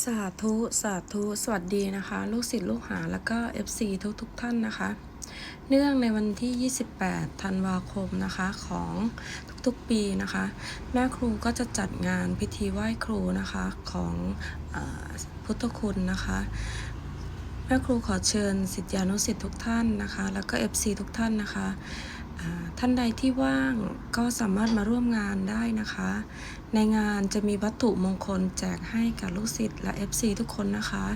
สาธุสาธุสวัสดีนะคะ ลูกศิษย์ลูกหาแล้วก็ FC ทุกทุกท่านนะคะ เนื่องในวันที่ 28 ธันวาคมนะคะของทุกๆปีนะคะ แม่ครูก็จะจัดงานพิธีไหว้ครูนะคะของอพุทธคุณนะคะแม่ครูขอเชิญสิทธิานุสิทธิ์ทุกท่านนะคะ แล้วก็ FC ทุกท่านนะคะ ท่านใดที่ว่างก็สามารถมาร่วมงานได้นะคะ ในงานจะมีวัตถุมงคลแจกให้กับลูกศิษย์และ FC ทุกคนนะคะ